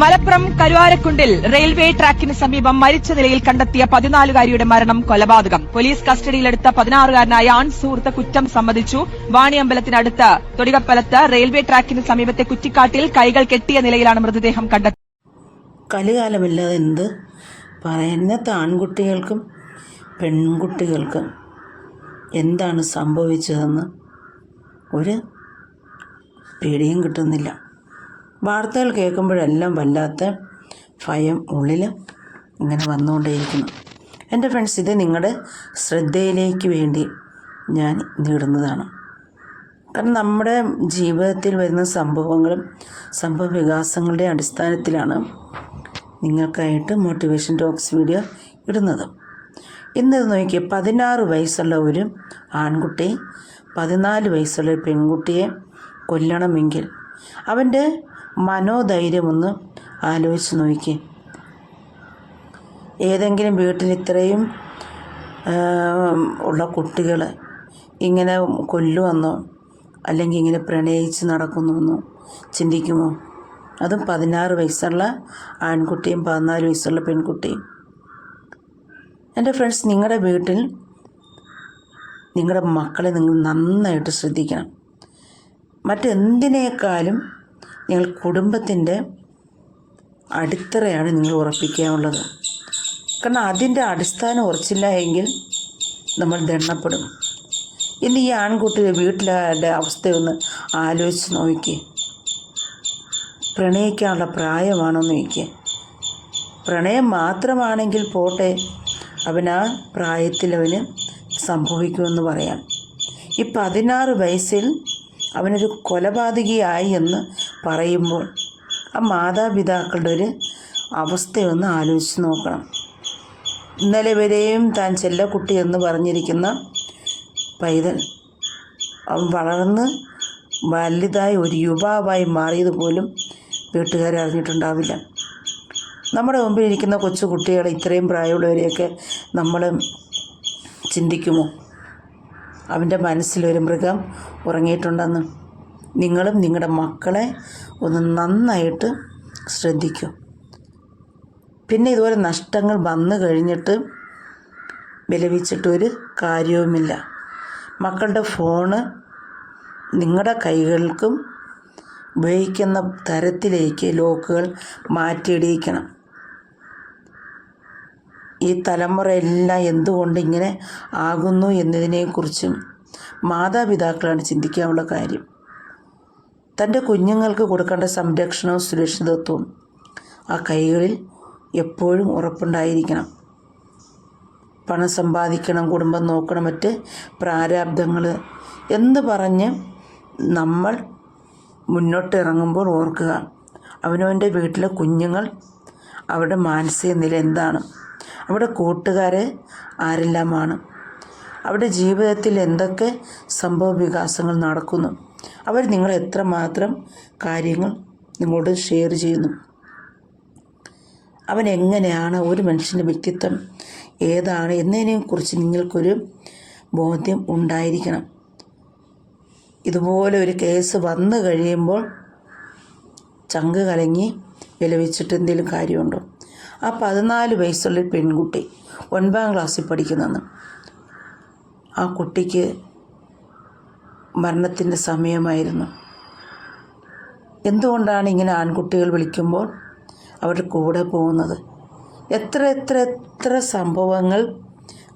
Malappuram കരുവാരക്കുണ്ടിൽ railway ട്രാക്കിന് സമീപം മരിച്ച നിലയിൽ കണ്ടെത്തിയ പതിനാലുകാരിയുടെ മരണം കൊലപാതകം. പോലീസ് കസ്റ്റഡിയിലെടുത്ത പതിനാറുകാരനായ ആൺ സുഹൃത്ത് കുറ്റം സമ്മതിച്ചു. വാണിയമ്പലത്തിനടുത്ത് തൊടികപ്പലത്ത് റെയിൽവേ ട്രാക്കിന് സമീപത്തെ കുറ്റിക്കാട്ടിൽ കൈകൾ കെട്ടിയ നിലയിലാണ് മൃതദേഹം കണ്ടെത്തിയത്. കലികാലമില്ലാതെ എന്ത് പറയുന്നത് ആൺകുട്ടികൾക്കും പെൺകുട്ടികൾക്കും എന്താണ് സംഭവിച്ചതെന്ന് ഒരു പേടിയും കിട്ടുന്നില്ല. വാർത്തകൾ കേൾക്കുമ്പോഴെല്ലാം വല്ലാത്ത ഭയം ഉള്ളിൽ ഇങ്ങനെ വന്നുകൊണ്ടേയിരിക്കുന്നു. എന്റെ ഫ്രണ്ട്സ് ഇത് നിങ്ങളുടെ ശ്രദ്ധയിലേക്ക് വേണ്ടി ഞാൻ നേടുന്നതാണ്. കാരണം നമ്മുടെ ജീവിതത്തിൽ വരുന്ന സംഭവങ്ങളും സംഭവ വികാസങ്ങളുടെ അടിസ്ഥാനത്തിലാണ് നിങ്ങൾക്കായിട്ട് മോട്ടിവേഷൻ ടോക്സ് വീഡിയോ ഇടുന്നത്. ഇന്ന് നോക്കിയ പതിനാറ് വയസ്സുള്ള ഒരു ആൺകുട്ടി പതിനാല് വയസ്സുള്ള പെൺകുട്ടിയെ കൊല്ലണമെങ്കിൽ അവന്റെ മനോധൈര്യമൊന്ന് ആലോചിച്ച് നോക്കി. ഏതെങ്കിലും വീട്ടിൽ ഇത്രയും ഉള്ള കുട്ടികൾ ഇങ്ങനെ കൊല്ലുവെന്നോ അല്ലെങ്കിൽ ഇങ്ങനെ പ്രണയിച്ച് നടക്കുന്നുവെന്നോ ചിന്തിക്കുമോ? അതും പതിനാറ് വയസ്സുള്ള ആൺകുട്ടിയും പതിനാല് വയസ്സുള്ള പെൺകുട്ടിയും. എന്റെ ഫ്രണ്ട്സ് നിങ്ങളുടെ വീട്ടിൽ നിങ്ങളുടെ മക്കളെ നിങ്ങൾ നന്നായിട്ട് ശ്രദ്ധിക്കണം. മറ്റെന്തിനേക്കാളും നിങ്ങൾ കുടുംബത്തിന്റെ അടിത്തറയാണ് നിങ്ങൾ ഉറപ്പിക്കാനുള്ളത്. കാരണം അതിന്റെ അടിസ്ഥാനം ഉറച്ചില്ല എങ്കിൽ നമ്മൾ ദണ്ണപ്പെടും ഇന്ന് ഈ ആൺകുട്ടിയുടെ വീട്ടിലെ അവസ്ഥയൊന്ന് ആലോചിച്ച് നോക്കി പ്രണയിക്കാനുള്ള പ്രായമാണോ നോക്കി പ്രണയം മാത്രമാണെങ്കിൽ പോട്ടെ അവൻ ആ പ്രായത്തിൽ അവന് സംഭവിക്കുമെന്ന് പറയാം. ഈ പതിനാറ് വയസ്സിൽ അവനൊരു കൊലപാതകിയായി എന്ന് പറയുമ്പോൾ ആ മാതാപിതാക്കളുടെ ഒരു അവസ്ഥയൊന്ന് ആലോചിച്ച് നോക്കണം. ഇന്നലെ വരെയും താൻ ചെല്ലക്കുട്ടി എന്ന് പറഞ്ഞിരിക്കുന്ന പൈതൽ അവൻ വളർന്ന് വലുതായി ഒരു യുവാവായി മാറിയത് പോലും വീട്ടുകാർ അറിഞ്ഞിട്ടുണ്ടാവില്ല. നമ്മുടെ മുമ്പിൽ ഇരിക്കുന്ന കൊച്ചു കുട്ടികളെ ഇത്രയും പ്രായമുള്ളവരെയൊക്കെ നമ്മൾ ചിന്തിക്കുമോ? അവന്റെ മനസ്സിലൊരു മൃഗം ഉറങ്ങിയിട്ടുണ്ടെന്ന്. നിങ്ങളും നിങ്ങളുടെ മക്കളെ ഒന്ന് നന്നായിട്ട് ശ്രദ്ധിക്കും. പിന്നെ ഇതുപോലെ നഷ്ടങ്ങൾ വന്നു കഴിഞ്ഞിട്ട് വിലപിച്ചിട്ടൊരു കാര്യവുമില്ല. മക്കളുടെ ഫോണ് നിങ്ങളുടെ കൈകൾക്കും ഉപയോഗിക്കുന്ന തരത്തിലേക്ക് ലോക്കുകൾ മാറ്റിയിടിയിക്കണം. ഈ തലമുറയെല്ലാം എന്തുകൊണ്ട് ഇങ്ങനെ ആകുന്നു എന്നതിനെക്കുറിച്ചും മാതാപിതാക്കളാണ് ചിന്തിക്കാനുള്ള കാര്യം. തന്റെ കുഞ്ഞുങ്ങൾക്ക് കൊടുക്കേണ്ട സംരക്ഷണവും സുരക്ഷിതത്വവും ആ കൈകളിൽ എപ്പോഴും ഉറപ്പുണ്ടായിരിക്കണം. പണം സമ്പാദിക്കണം കുടുംബം നോക്കണം മറ്റ് പ്രാരാബ്ദങ്ങൾ എന്ന് പറഞ്ഞ് നമ്മൾ മുന്നോട്ട് ഇറങ്ങുമ്പോൾ ഓർക്കുക അവനവന്റെ വീട്ടിലെ കുഞ്ഞുങ്ങൾ അവരുടെ മാനസിക നില എന്താണ്? അവിടെ കൂട്ടുകാരെ ആരെല്ലാമാണ്? അവരുടെ ജീവിതത്തിൽ എന്തൊക്കെ സംഭവ വികാസങ്ങൾ നടക്കുന്നു? അവർ നിങ്ങൾ എത്രമാത്രം കാര്യങ്ങൾ നിങ്ങളോട് ഷെയർ ചെയ്യുന്നു? അവൻ എങ്ങനെയാണ് ഒരു മനുഷ്യന്റെ വ്യക്തിത്വം ഏതാണ് എന്നതിനെക്കുറിച്ച് നിങ്ങൾക്കൊരു ബോധ്യം ഉണ്ടായിരിക്കണം. ഇതുപോലെ ഒരു കേസ് വന്നു കഴിയുമ്പോൾ ചങ്ക് കലങ്ങി വിലവിച്ചിട്ട് എന്തെങ്കിലും കാര്യമുണ്ടോ? ആ പതിനാല് വയസ്സുള്ള പെൺകുട്ടി ഒൻപതാം ക്ലാസ്സിൽ പഠിക്കുന്നെന്ന്. ആ കുട്ടിക്ക് മരണത്തിന്റെ സമയമായിരുന്നു. എന്തുകൊണ്ടാണ് ഇങ്ങനെ ആൺകുട്ടികൾ വിളിക്കുമ്പോൾ അവരുടെ കൂടെ പോകുന്നത്? എത്ര എത്ര എത്ര സംഭവങ്ങൾ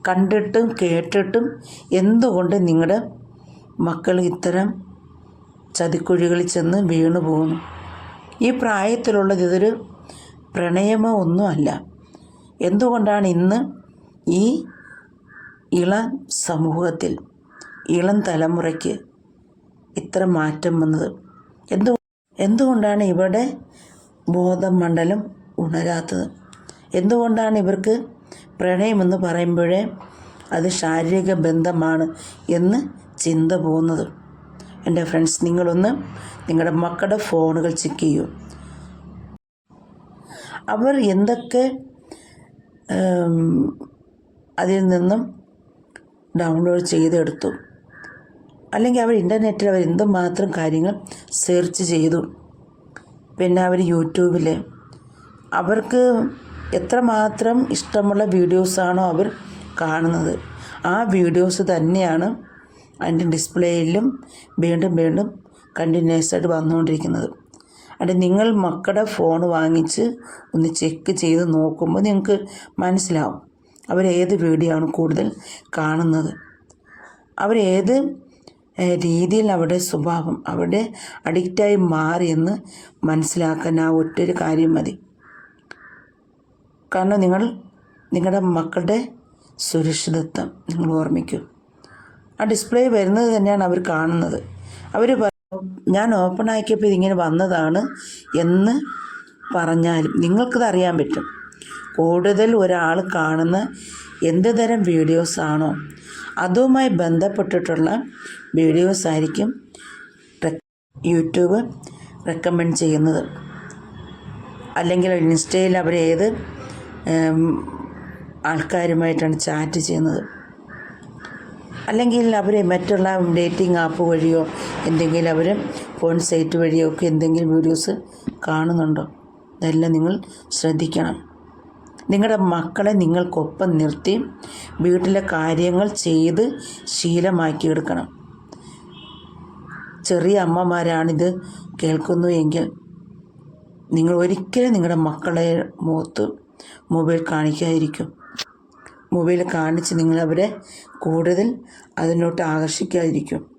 കണ്ടിട്ടും കേട്ടിട്ടും എന്തുകൊണ്ട് നിങ്ങളുടെ മക്കൾ ഇത്തരം ചതിക്കുഴികളിൽ ചെന്ന് വീണു പോകുന്നു? ഈ പ്രായത്തിലുള്ളത് ഇതൊരു പ്രണയമോ ഒന്നുമല്ല. എന്തുകൊണ്ടാണ് ഇന്ന് ഈ ഇളം സമൂഹത്തിൽ ഇളം തലമുറയ്ക്ക് ഇത്ര മാറ്റം വന്നത് എന്തു എന്തുകൊണ്ടാണ് ഇവിടെ ബോധമണ്ഡലം ഉണരാത്തത്? എന്തുകൊണ്ടാണ് ഇവർക്ക് പ്രണയമെന്ന് പറയുമ്പോഴേ അത് ശാരീരിക ബന്ധമാണ് എന്ന് ചിന്ത പോകുന്നത്? എന്റെ ഫ്രണ്ട്സ് നിങ്ങളൊന്ന് നിങ്ങളുടെ മക്കളുടെ ഫോണുകൾ ചെക്ക് ചെയ്യൂ. അവർ എന്തൊക്കെ അതിൽ നിന്നും ഡൗൺലോഡ് ചെയ്തെടുത്തു. അല്ലെങ്കിൽ അവർ ഇന്റർനെറ്റിൽ അവർ എന്തുമാത്രം കാര്യങ്ങൾ സെർച്ച് ചെയ്തു. പിന്നെ അവർ യൂട്യൂബിൽ അവർക്ക് എത്രമാത്രം ഇഷ്ടമുള്ള വീഡിയോസാണോ അവർ കാണുന്നത്. ആ വീഡിയോസ് തന്നെയാണ് അതിന്റെ ഡിസ്പ്ലേയിലും വീണ്ടും വീണ്ടും കണ്ടിന്യൂസ് ആയിട്ട് വന്നുകൊണ്ടിരിക്കുന്നത്. അതിന്റെ നിങ്ങൾ മക്കളുടെ ഫോൺ വാങ്ങിച്ച് ഒന്ന് ചെക്ക് ചെയ്ത് നോക്കുമ്പോൾ നിങ്ങൾക്ക് മനസ്സിലാവും. അവരേത് വീഡിയോ കൂടുതൽ കാണുന്നത്? അവരേത് രീതിയിൽ അവരുടെ സ്വഭാവം അവരുടെ അഡിക്റ്റായി മാറിയെന്ന് മനസ്സിലാക്കാൻ ആ ഒറ്റൊരു കാര്യം മതി. കാരണം നിങ്ങൾ നിങ്ങളുടെ മക്കളുടെ സുരക്ഷിതത്വം നിങ്ങൾ ഓർമ്മിക്കൂ. ആ ഡിസ്പ്ലേ വരുന്നത് തന്നെയാണ് അവർ കാണുന്നത്. അവർ ഞാൻ ഓപ്പൺ ആക്കിയപ്പോൾ ഇതിങ്ങനെ വന്നതാണ് എന്ന് പറഞ്ഞാലും നിങ്ങൾക്കത് അറിയാൻ പറ്റും. കൂടുതൽ ഒരാൾ കാണുന്ന എന്ത് തരം വീഡിയോസ് ആണോ അതുമായി ബന്ധപ്പെട്ടിട്ടുള്ള വീഡിയോസ് ആയിരിക്കും യൂട്യൂബ് റെക്കമെൻഡ് ചെയ്യുന്നത്. അല്ലെങ്കിൽ ഇൻസ്റ്റയിൽ അവർ ഏത് ആൾക്കാരുമായിട്ടാണ് ചാറ്റ് ചെയ്യുന്നത്. അല്ലെങ്കിൽ അവർ മറ്റുള്ള ഡേറ്റിംഗ് ആപ്പ് വഴിയോ എന്തെങ്കിലും അവർ ഫോൺ സൈറ്റ് വഴിയോ ഒക്കെ എന്തെങ്കിലും വീഡിയോസ് കാണുന്നുണ്ടോ? ഇതെല്ലാം നിങ്ങൾ ശ്രദ്ധിക്കണം. നിങ്ങളുടെ മക്കളെ നിങ്ങൾക്കൊപ്പം നിർത്തി വീട്ടിലെ കാര്യങ്ങൾ ചെയ്ത് ശീലമാക്കി എടുക്കണം ചെറിയ അമ്മമാരാണിത് കേൾക്കുന്നു എങ്കിൽ നിങ്ങൾ ഒരിക്കലും നിങ്ങളുടെ മക്കളെ മുഖത്ത് മൊബൈൽ കാണിക്കാതിരിക്കും. മൊബൈൽ കാണിച്ച് നിങ്ങളവരെ കൂടുതൽ അതിനോട്ട് ആകർഷിക്കാതിരിക്കും.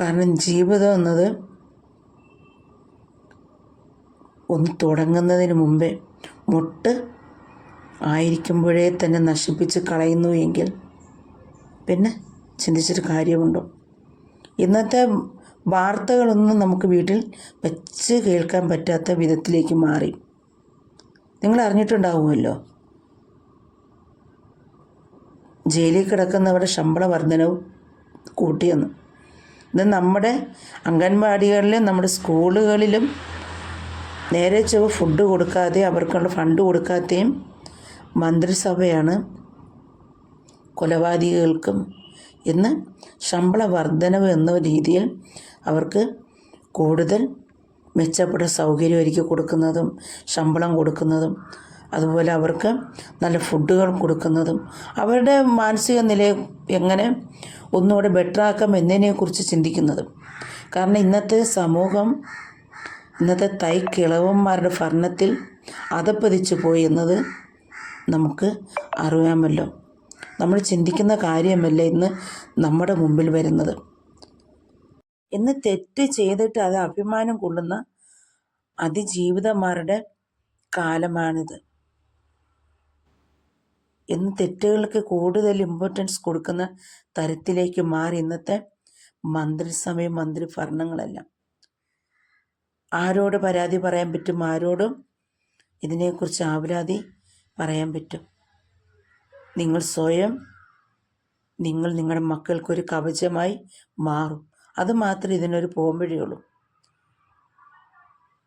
കാരണം ജീവിതം എന്നത് ഒന്ന് തുടങ്ങുന്നതിന് മുമ്പേ മുട്ട് ആയിരിക്കുമ്പോഴേ തന്നെ നശിപ്പിച്ച് കളയുന്നു എങ്കിൽ പിന്നെ ചിന്തിച്ചൊരു കാര്യമുണ്ടോ? ഇന്നത്തെ വാർത്തകളൊന്നും നമുക്ക് വീട്ടിൽ വെച്ച് കേൾക്കാൻ പറ്റാത്ത വിധത്തിലേക്ക് മാറി. നിങ്ങൾ അറിഞ്ഞിട്ടുണ്ടാവുമല്ലോ. ജയിലിൽ കിടക്കുന്നവരുടെ ശമ്പള വർധനവും കൂട്ടിയെന്ന്. ഇത് നമ്മുടെ അംഗൻവാടികളിലും നമ്മുടെ സ്കൂളുകളിലും നേരെ ചൊവ്വ ഫുഡ് കൊടുക്കാതെ അവർക്കുള്ള ഫണ്ട് കൊടുക്കാത്തയും മന്ത്രിസഭയാണ് കൊലപാതകികൾക്കും ഇന്ന് ശമ്പള വർധനവ് എന്ന രീതിയിൽ അവർക്ക് കൂടുതൽ മെച്ചപ്പെട്ട സൗകര്യം ഒരുക്കി കൊടുക്കുന്നതും ശമ്പളം കൊടുക്കുന്നതും. അതുപോലെ അവർക്ക് നല്ല ഫുഡുകൾ കൊടുക്കുന്നതും. അവരുടെ മാനസിക നില എങ്ങനെ ഒന്നുകൂടെ ബെറ്ററാക്കാം എന്നതിനെക്കുറിച്ച് ചിന്തിക്കുന്നതും. കാരണം ഇന്നത്തെ സമൂഹം ഇന്നത്തെ തൈ കിളവന്മാരുടെ ഭരണത്തിൽ അതപ്പതിച്ചു പോയി എന്നത് നമുക്ക് അറിയാമല്ലോ. നമ്മൾ ചിന്തിക്കുന്ന കാര്യമല്ല ഇന്ന് നമ്മുടെ മുമ്പിൽ വരുന്നത്. ഇന്ന് തെറ്റ് ചെയ്തിട്ട് അത് അഭിമാനം കൊള്ളുന്ന അതിജീവിതന്മാരുടെ കാലമാണിത്. ഇന്ന് തെറ്റുകൾക്ക് കൂടുതൽ ഇമ്പോർട്ടൻസ് കൊടുക്കുന്ന തരത്തിലേക്ക് മാറി ഇന്നത്തെ മന്ത്രിസഭയും മന്ത്രി ഭരണങ്ങളെല്ലാം ആരോട് പരാതി പറയാൻ പറ്റും ആരോടും ഇതിനെക്കുറിച്ച് ആവരാതി പറയാൻ പറ്റും. നിങ്ങൾ സ്വയം നിങ്ങൾ നിങ്ങളുടെ മക്കൾക്കൊരു കവചമായി മാറും. അത് മാത്രമേ ഇതിനൊരു പോംവഴിയുള്ളൂ.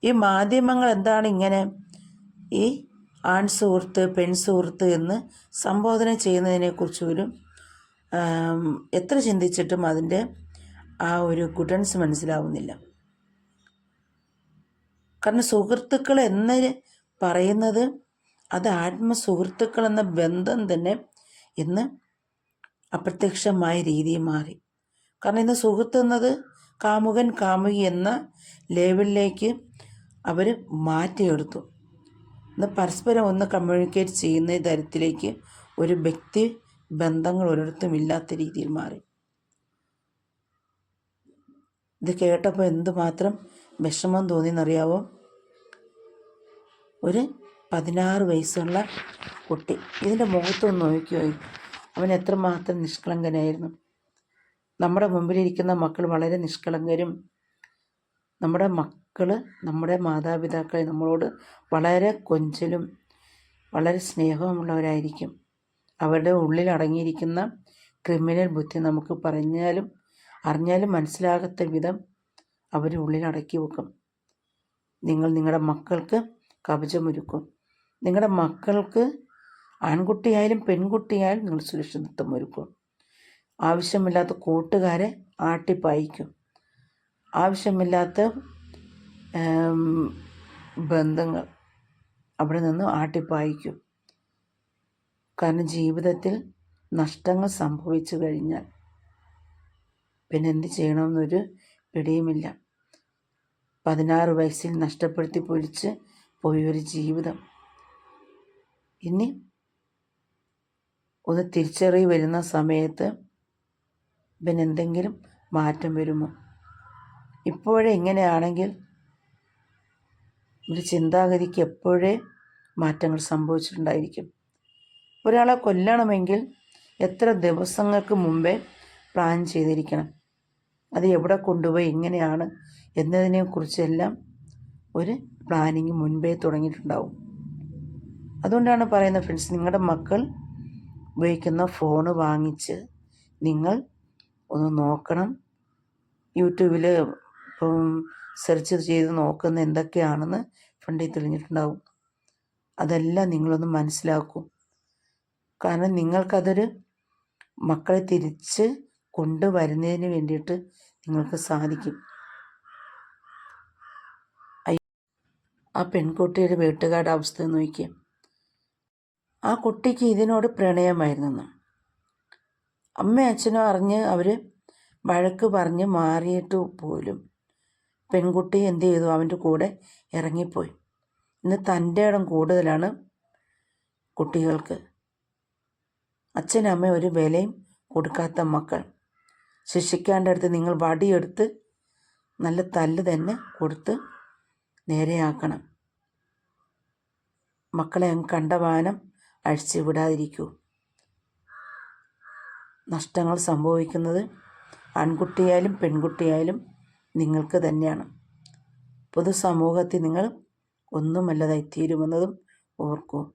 ഈ മാധ്യമങ്ങൾ എന്താണ് ഇങ്ങനെ ഈ ആൺ സുഹൃത്ത് പെൺ സുഹൃത്ത് എന്ന് സംബോധന ചെയ്യുന്നതിനെക്കുറിച്ച് ആം, എത്ര ചിന്തിച്ചിട്ടും അതിന്റെ ആ ഒരു ഗുഡൻസ് മനസ്സിലാവുന്നില്ല. കാരണം സുഹൃത്തുക്കൾ എന്ന് പറയുന്നത് അത് ആത്മസുഹൃത്തുക്കൾ എന്ന ബന്ധം തന്നെ ഇന്ന് അപ്രത്യക്ഷമായ രീതിയിൽ മാറി. കാരണം ഇന്ന് സുഹൃത്ത് എന്നത് കാമുകൻ കാമുകി എന്ന ലേവലിലേക്ക് അവർ മാറ്റിയെടുത്തു. ഇന്ന് പരസ്പരം ഒന്ന് കമ്മ്യൂണിക്കേറ്റ് ചെയ്യുന്ന തരത്തിലേക്ക് ഒരു വ്യക്തി ബന്ധങ്ങൾ ഒരിടത്തും ഇല്ലാത്ത രീതിയിൽ മാറി. ഇത് കേട്ടപ്പോൾ എന്തുമാത്രം വിഷമം തോന്നിയെന്നറിയാവോ? ഒരു പതിനാറ് വയസ്സുള്ള കുട്ടി. ഇതിന്റെ മുഖത്തൊന്ന് നോക്കിയോ അവൻ എത്രമാത്രം നിഷ്കളങ്കനായിരുന്നു. നമ്മുടെ മുമ്പിലിരിക്കുന്ന മക്കൾ വളരെ നിഷ്കളങ്കരും നമ്മുടെ മക്കൾ നമ്മുടെ മാതാപിതാക്കളെ നമ്മളോട് വളരെ കൊഞ്ചലും വളരെ സ്നേഹവുമുള്ളവരായിരിക്കും. അവരുടെ ഉള്ളിൽ അടങ്ങിയിരിക്കുന്ന ക്രിമിനൽ ബുദ്ധി നമുക്ക് പറഞ്ഞാലും അറിഞ്ഞാലും മനസ്സിലാകാത്ത വിധം അവർ ഉള്ളിൽ അടക്കി വെക്കും നിങ്ങൾ നിങ്ങളുടെ മക്കൾക്ക് കവചമൊരുക്കും. നിങ്ങളുടെ മക്കൾക്ക് ആൺകുട്ടിയായാലും പെൺകുട്ടിയായാലും നിങ്ങൾ സുരക്ഷിതത്വം ഒരുക്കും. ആവശ്യമില്ലാത്ത കൂട്ടുകാരെ ആട്ടിപ്പായിക്കും ആവശ്യമില്ലാത്ത ബന്ധങ്ങൾ അവിടെ നിന്ന് ആട്ടിപ്പായിക്കും കാരണം ജീവിതത്തിൽ നഷ്ടങ്ങൾ സംഭവിച്ചു കഴിഞ്ഞാൽ പിന്നെ എന്ത് ചെയ്യണമെന്നൊരു പിടിയുമില്ല. പതിനാറ് വയസ്സിൽ നഷ്ടപ്പെടുത്തി പൊരിച്ച് പോയൊരു ജീവിതം. ഇനി ഒന്ന് തിരിച്ചറിവ് വരുന്ന സമയത്ത് പിന്നെ എന്തെങ്കിലും മാറ്റം വരുമോ? ഇപ്പോഴേ ഇങ്ങനെയാണെങ്കിൽ ഒരു ചിന്താഗതിക്ക് എപ്പോഴേ മാറ്റങ്ങൾ സംഭവിച്ചിട്ടുണ്ടായിരിക്കും? ഒരാളെ കൊല്ലണമെങ്കിൽ എത്ര ദിവസങ്ങൾക്ക് മുമ്പേ പ്ലാൻ ചെയ്തിരിക്കണം? അത് എവിടെ കൊണ്ടുപോയി? എങ്ങനെയാണ്? എന്നതിനെക്കുറിച്ചെല്ലാം ഒരു പ്ലാനിങ് മുൻപേ തുടങ്ങിയിട്ടുണ്ടാവും. അതുകൊണ്ടാണ് പറയുന്നത് ഫ്രണ്ട്സ് നിങ്ങളുടെ മക്കൾ ഉപയോഗിക്കുന്ന ഫോണ് വാങ്ങിച്ച് നിങ്ങൾ ഒന്ന് നോക്കണം. യൂട്യൂബിൽ ഇപ്പം സെർച്ച് ചെയ്ത് നോക്കുന്ന എന്തൊക്കെയാണെന്ന് ഫ്രണ്ടിൽ തെളിഞ്ഞിട്ടുണ്ടാവും. അതെല്ലാം നിങ്ങളൊന്ന് മനസ്സിലാക്കും. കാരണം നിങ്ങൾക്കതൊരു മക്കളെ തിരിച്ച് കൊണ്ടുവരുന്നതിന് വേണ്ടിയിട്ട് നിങ്ങൾക്ക് സാധിക്കും. ആ പെൺകുട്ടിയുടെ വീട്ടുകാരുടെ അവസ്ഥ നോക്കി ആ കുട്ടിക്ക് ഇതിനോട് പ്രണയമായിരുന്നു അമ്മയും അച്ഛനും അറിഞ്ഞ് അവർ വഴക്ക് പറഞ്ഞ് മാറിയിട്ട് പോലും പെൺകുട്ടി എന്ത് ചെയ്തു? അവന്റെ കൂടെ ഇറങ്ങിപ്പോയി. ഇന്ന് തന്റെ ഇടം കൂടുതലാണ് കുട്ടികൾക്ക്. അച്ഛനമ്മ ഒരു വിലയും കൊടുക്കാത്ത മക്കൾ. ശിക്ഷിക്കാന്റെ അടുത്ത് നിങ്ങൾ വടിയെടുത്ത് നല്ല തല്ല് തന്നെ കൊടുത്ത് നേരെയാക്കണം. മക്കളെ അങ്ങ് കണ്ടവാനം അഴിച്ചു വിടാതിരിക്കൂ. നഷ്ടങ്ങൾ സംഭവിക്കുന്നത് ആൺകുട്ടിയായാലും പെൺകുട്ടിയായാലും നിങ്ങൾക്ക് തന്നെയാണ്. പൊതുസമൂഹത്തിൽ നിങ്ങൾ ഒന്നുമല്ലതായി തീരുമെന്നതും ഓർക്കൂ.